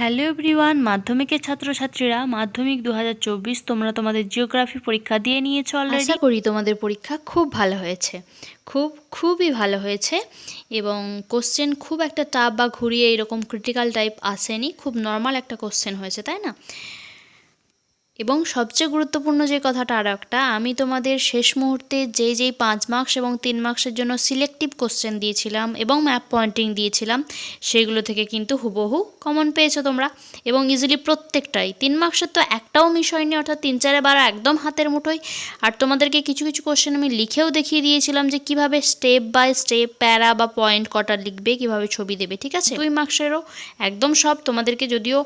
Hello everyone, মাধ্যমিকের ছাত্রছাত্রীরা, মাধ্যমিক দু হাজার চব্বিশ তোমরা তোমাদের জিওগ্রাফি পরীক্ষা দিয়ে নিয়েছো অলরেডি করি তোমাদের পরীক্ষা খুব ভালো হয়েছে। খুব, খুবই ভালো হয়েছে এবং কোশ্চেন খুব একটা টাফ বা ঘুরিয়ে এরকম ক্রিটিক্যাল টাইপ আসেনি। খুব নর্মাল একটা কোশ্চেন হয়েছে, তাই না? এবং সবচেয়ে গুরুত্বপূর্ণ যে কথাটা আর একটা আমি তোমাদের শেষ মুহূর্তে যেই যেই পাঁচ মার্কস এবং তিন মার্কসের জন্য সিলেক্টিভ কোশ্চেন দিয়েছিলাম এবং ম্যাপ পয়েন্টিং দিয়েছিলাম, সেগুলো থেকে কিন্তু হুবহু কমন পেয়েছ তোমরা। এবং ইজিলি প্রত্যেকটাই, তিন মার্কসের তো একটাও মিস হয়নি, অর্থাৎ তিন চারে বারো একদম হাতের মুঠোয়। আর তোমাদেরকে কিছু কিছু কোশ্চেন আমি লিখেও দেখিয়ে দিয়েছিলাম যে কীভাবে স্টেপ বাই স্টেপ প্যারা বা পয়েন্ট কটা লিখবে, কীভাবে ছবি দেবে, ঠিক আছে? দুই মার্কসেরও একদম সব তোমাদেরকে যদিও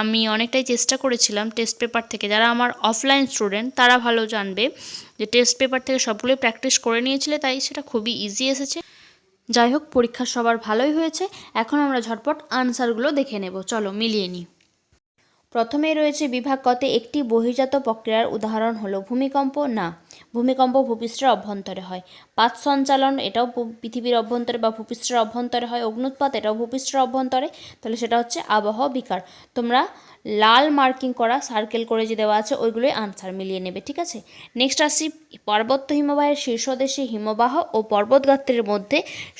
আমি অনেকটাই চেষ্টা করেছিলাম টেস্ট পেপার থেকে, যারা আমার অফলাইন স্টুডেন্ট তারা ভালো জানবে যে টেস্ট পেপার থেকে সবগুলোই প্র্যাকটিস করে নিয়েছিলে, তাই সেটা খুবই ইজি এসেছে। যাই হোক, পরীক্ষা সবার ভালোই হয়েছে। এখন আমরা ঝটপট আনসারগুলো দেখে নেব। চলো, মিলিয়ে নিই। প্রথমেই রয়েছে বিভাগ কতে একটি বহির্জাত প্রক্রিয়ার উদাহরণ হলো ভূমিকম্প। না ভূমিকম্প ভূপৃষ্ঠের অভ্যন্তরে হয়। পাত সঞ্চালন এটাও পৃথিবীর অভ্যন্তরে বা ভূপৃষ্ঠের অভ্যন্তরে হয়। অগ্নুৎপাত এটাও ভূপৃষ্ঠের অভ্যন্তরে। তাহলে সেটা হচ্ছে আবহাওয়া বিকার। তোমরা লাল মার্কিং করা সার্কেল করে যে দেওয়া আছে, ওইগুলোই আনসার মিলিয়ে নেবে, ঠিক আছে? নেক্সট আসি পার্বত্য হিমবাহের শীর্ষদেশে হিমবাহ ও পর্বতগাত্রের মধ্যে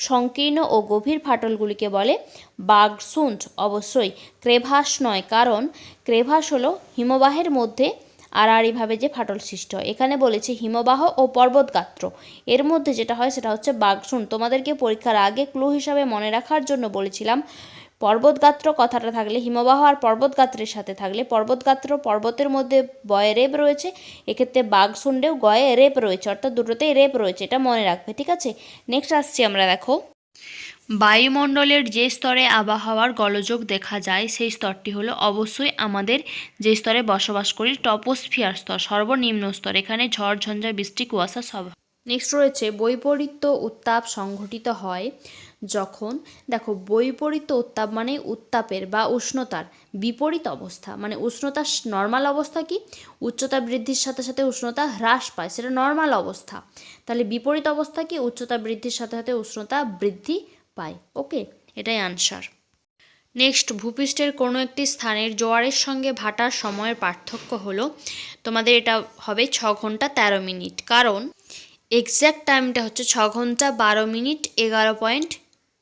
সংকীর্ণ ও গভীর ফাটলগুলিকে বলে বাগসুন্ড। অবশ্যই, ক্রেভাস নয়, কারণ ক্রেভাস হলো হিমবাহের মধ্যে আড়াআড়িভাবে যে ফাটল সৃষ্টি। হয় এখানে বলেছে হিমবাহ ও পর্বতগাত্র। এর মধ্যে যেটা হয় সেটা হচ্ছে বাগসুন তোমাদেরকে পরীক্ষার আগে ক্লু হিসাবে মনে রাখার জন্য বলেছিলাম, পর্বতগাত্র কথাটা থাকলে হিমবাহ আর পর্বতগাত্রের সাথে থাকলে পর্বতগাত্র পর্বতের মধ্যে বয়ে রেপ রয়েছে, এক্ষেত্রে বাঘ শুনলেও গয়ে রেপ রয়েছে, অর্থাৎ দুটোতেই রেপ রয়েছে, এটা মনে রাখবে, ঠিক আছে? নেক্সট আসছি আমরা, দেখো। বায়ুমণ্ডলের যে স্তরে আবহাওয়ার গলযোগ দেখা যায়, সেই স্তরটি হলো অবশ্যই আমাদের যে স্তরে বসবাস করি টপোস্ফিয়ার স্তর, সর্বনিম্ন স্তর, এখানে ঝড়, ঝঞ্ঝা, বৃষ্টি, কুয়াশা, সব। নেক্সট রয়েছে, বৈপরীত্য উত্তাপ সংঘটিত হয় যখন, দেখো, বৈপরীত্য উত্তাপ মানে উত্তাপের বা উষ্ণতার বিপরীত অবস্থা। মানে উষ্ণতা নর্মাল অবস্থা কি? উচ্চতা বৃদ্ধির সাথে সাথে উষ্ণতা হ্রাস পায়, সেটা নর্মাল অবস্থা। তাহলে বিপরীত অবস্থা কি? উচ্চতা বৃদ্ধির সাথে সাথে উষ্ণতা বৃদ্ধি পায় ওকে, এটাই আনসার নেক্সট ভূপৃষ্ঠের কোনো একটি স্থানের জোয়ারের সঙ্গে ভাটার সময়ের পার্থক্য হলো, তোমাদের এটা হবে ছ ঘণ্টা তেরো মিনিট। কারণ এক্স্যাক্ট টাইমটা হচ্ছে ছ ঘণ্টা বারো মিনিট এগারো পয়েন্ট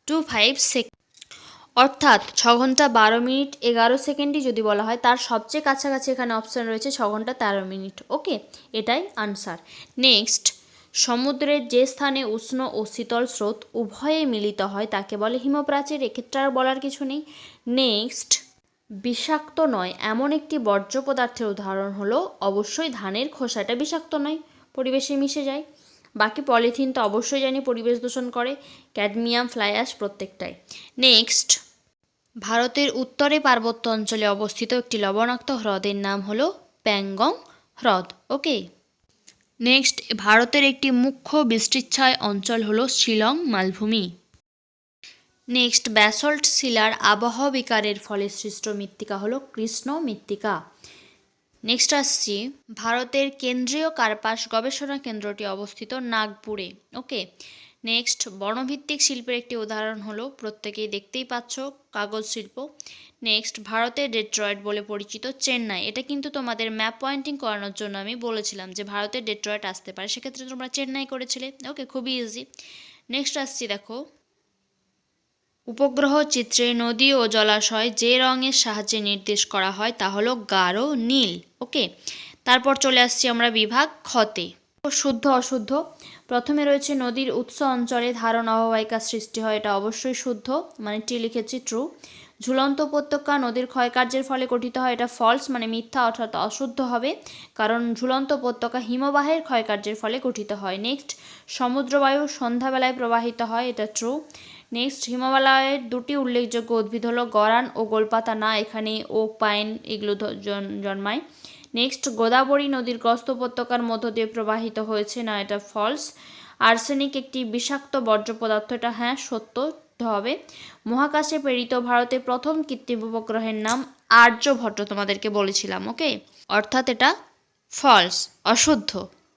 টু ফাইভ সেকেন্ড অর্থাৎ ছ ঘণ্টা বারো মিনিট এগারো সেকেন্ডই যদি বলা হয়, তার সবচেয়ে কাছাকাছি এখানে অপশান রয়েছে ছ ঘণ্টা তেরো মিনিট। ওকে, এটাই আনসার নেক্সট সমুদ্রের যে স্থানে উষ্ণ ও শীতল স্রোত উভয়ে মিলিত হয়, তাকে বলে হিমপ্রাচীর। এক্ষেত্রে আর বলার কিছু নেই। নেক্সট, বিষাক্ত নয়। এমন একটি বর্জ্য পদার্থের উদাহরণ হলো, অবশ্যই ধানের খোসাটা বিষাক্ত নয়, পরিবেশে মিশে যায়। বাকি পলিথিন তো অবশ্যই জানি পরিবেশ দূষণ করে, ক্যাডমিয়াম, ফ্লাই অ্যাশ প্রত্যেকটাই। নেক্সট, ভারতের উত্তরে পার্বত্য অঞ্চলে অবস্থিত একটি লবণাক্ত হ্রদের নাম হলো প্যাংগং হ্রদ। ওকে? নেক্সট ভারতের একটি মুখ্য বৃষ্টিচ্ছায় অঞ্চল হল শিলং, মালভূমি। নেক্সট ব্যাসল্ট শিলার আবহাওয়া বিকারের ফলে সৃষ্ট মৃত্তিকা হল কৃষ্ণ মৃত্তিকা। নেক্সট আসছি, ভারতের কেন্দ্রীয় কার্পাস গবেষণা কেন্দ্রটি অবস্থিত নাগপুরে ওকে নেক্সট বর্ণভিত্তিক শিল্পের একটি উদাহরণ হলো, প্রত্যেকেই দেখতেই পাচ্ছ কাগজ শিল্প। নেক্সট ভারতের ডেট্রয়েড বলে পরিচিত চেন্নাই। এটা কিন্তু তোমাদের ম্যাপ পয়েন্টিং করানোর জন্য আমি বলেছিলাম যে ভারতের ডেট্রয়েড আসতে পারে, সেক্ষেত্রে তোমরা চেন্নাই করেছিলে। ওকে খুবই ইজি নেক্সট আসছি দেখো। উপগ্রহ চিত্রে নদী ও জলাশয় যে রঙের সাহায্যে নির্দেশ করা হয় তা হলো গাঢ় নীল। ওকে তারপর চলে আসছি আমরা বিভাগ খতে শুদ্ধ অশুদ্ধ। প্রথমে রয়েছে নদীর উৎস অঞ্চলে ধারণ অববাহিকা সৃষ্টি হয়, এটা অবশ্যই শুদ্ধ মানে টি লিখেছি ট্রু ঝুলন্ত উপত্যকা নদীর ক্ষয়কার্যের ফলে গঠিত হয়, এটা ফলস মানে মিথ্যা অর্থাৎ অশুদ্ধ হবে, কারণ ঝুলন্ত উপত্যকা হিমবাহের ক্ষয়কার্যের ফলে গঠিত হয়। নেক্সট সমুদ্রবায়ু সন্ধ্যাবেলায় প্রবাহিত হয়, এটা ট্রু নেক্সট হিমালয়ের দুটি উল্লেখযোগ্য উদ্ভিদ হলো গরান ও গোলপাতা। না, এখানে ওক পাইন এগুলো জন্মায়। নেক্সট গোদাবরী নদীর গ্রস্ত উপত্যকার মধ্য দিয়ে প্রবাহিত হয়েছে। না, এটা ফলস আর্সেনিক একটি বিষাক্ত বর্জ্য পদার্থ এটা হ্যাঁ সত্য হবে মহাকাশে প্রেরিত ভারতের প্রথম কৃত্রিম উপগ্রহের নাম আর্যভট্ট তোমাদেরকে বলেছিলাম, ওকে? অর্থাৎ এটা ফলস অশুদ্ধ,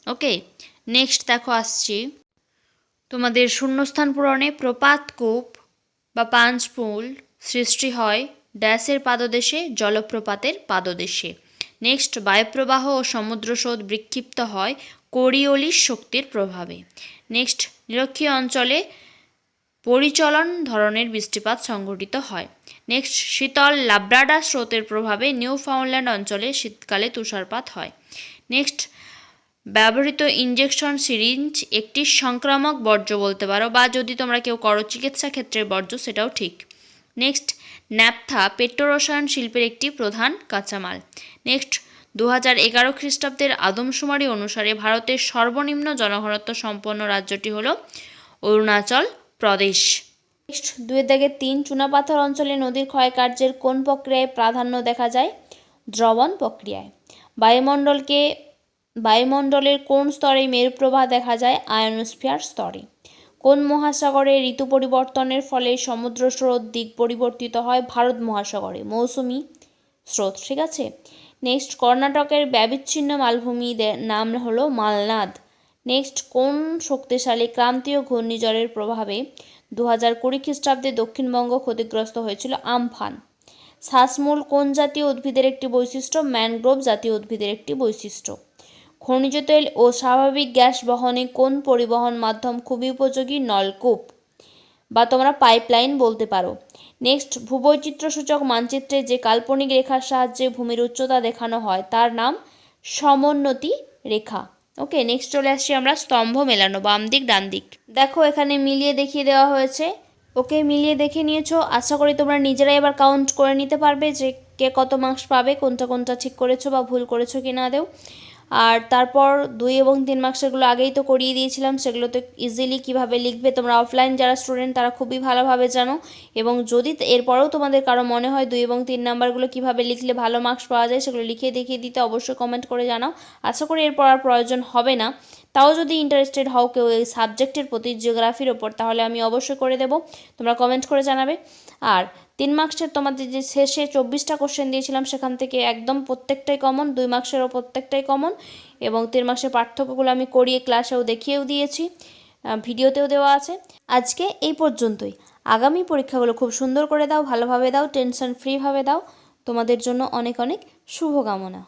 ওকে? নেক্সট দেখো, আসছি। তোমাদের শূন্যস্থান পূরণে প্রপাতকূপ বা পাঞ্চপুল সৃষ্টি হয় ড্যাশের পাদদেশে, জলপ্রপাতের পাদদেশে। নেক্সট বায়ুপ্রবাহ ও সমুদ্র স্রোত বিক্ষিপ্ত হয় কোরিওলিস শক্তির প্রভাবে। নেক্সট নিরক্ষীয় অঞ্চলে পরিচলন ধরনের বৃষ্টিপাত সংঘটিত হয়। নেক্সট শীতল লাব্রাডা স্রোতের প্রভাবে নিউ ফাউন্ডল্যান্ড অঞ্চলে শীতকালে তুষারপাত হয়। নেক্সট ব্যবহৃত ইঞ্জেকশন সিরিঞ্জ একটি সংক্রামক বর্জ্য বলতে পারো, বা যদি তোমরা কেউ করো চিকিৎসা ক্ষেত্রের বর্জ্য, সেটাও ঠিক। নেক্সট ন্যাপথা পেট্রোরসায়ন শিল্পের একটি প্রধান কাঁচামাল নেক্সট দু হাজার এগারো খ্রিস্টাব্দের আদমশুমারি অনুসারে ভারতের সর্বনিম্ন জনঘনত্ব সম্পন্ন রাজ্যটি হল অরুণাচল প্রদেশ। নেক্সট দুয়ের দাগে তিন চুনাপাথর অঞ্চলে নদীর ক্ষয়কার্যের কোন প্রক্রিয়ায় প্রাধান্য দেখা যায়? দ্রবণ প্রক্রিয়ায়। বায়ুমণ্ডলকে, বায়ুমণ্ডলের কোন স্তরে মেরুপ্রবাহ দেখা যায়? আয়নোস্ফিয়ার স্তরে। কোন মহাসাগরে ঋতু পরিবর্তনের ফলে সমুদ্র স্রোত দিক পরিবর্তিত হয়? ভারত মহাসাগরে। মৌসুমি স্রোত, ঠিক আছে? নেক্সট, কর্ণাটকের ব্যবিচ্ছিন্ন মালভূমি দে- নাম হলো মালনাদ। নেক্সট, কোন শক্তিশালী ক্রান্তীয় ঘূর্ণিঝড়ের প্রভাবে দু হাজার কুড়ি খ্রিস্টাব্দে দক্ষিণবঙ্গ ক্ষতিগ্রস্ত হয়েছিল আমফান? শ্বাসমূল কোন জাতীয় উদ্ভিদের একটি বৈশিষ্ট্য? ম্যানগ্রোভ জাতীয় উদ্ভিদের একটি বৈশিষ্ট্য। খনিজ তেল ও স্বাভাবিক গ্যাস বহনে কোন পরিবহন মাধ্যম খুবই উপযোগী? নলকূপ। বা তোমরা পাইপলাইন বলতে পারো। নেক্সট, ভূবৈচিত্র্যসূচক মানচিত্রে যে কাল্পনিক রেখার সাহায্যে ভূমির উচ্চতা দেখানো হয়, তার নাম সমোন্নতি রেখা। ওকে, নেক্সট চলে আসছি আমরা স্তম্ভ মেলানো, বাম দিক, ডান দিক। দেখো, এখানে মিলিয়ে দেখিয়ে দেওয়া হয়েছে। ওকে, মিলিয়ে দেখে নিয়েছো। আশা করি তোমরা নিজেরাই এবার কাউন্ট করে নিতে পারবে যে কে কত মার্কস পাবে, কোনটা কোনটা ঠিক করেছ বা ভুল করেছ কি না দেও আর তারপর দুই এবং তিন মার্কসেরগুলো আগেই তো করিয়ে দিয়েছিলাম সেগুলো তো ইজিলি কীভাবে লিখবে তোমরা অফলাইন যারা স্টুডেন্ট তারা খুবই ভালোভাবে জানো। এবং যদি এরপরেও তোমাদের কারও মনে হয় দুই এবং তিন নাম্বারগুলো কীভাবে লিখলে ভালো মার্কস পাওয়া যায় সেগুলো লিখে দেখিয়ে দিতে অবশ্যই কমেন্ট করে জানাও। আশা করি এরপর আর প্রয়োজন হবে না। তাও যদি ইন্টারেস্টেড হও কেউ এই সাবজেক্টের প্রতি জিওগ্রাফির ওপর, তাহলে আমি অবশ্যই করে দেবো, তোমরা কমেন্ট করে জানাবে। আর তিন মার্কসের তোমাদের যে শেষে চব্বিশটা কোশ্চেন দিয়েছিলাম, সেখান থেকে একদম প্রত্যেকটাই কমন দুই মার্কসেরও প্রত্যেকটাই কমন এবং তিন মার্কসের পার্থক্যগুলো আমি করিয়ে ক্লাসেও দেখিয়েও দিয়েছি ভিডিওতেও দেওয়া আছে। আজকে এই পর্যন্তই। আগামী পরীক্ষাগুলো খুব সুন্দর করে দাও, ভালোভাবে দাও টেনশন ফ্রিভাবে দাও। তোমাদের জন্য অনেক অনেক শুভকামনা।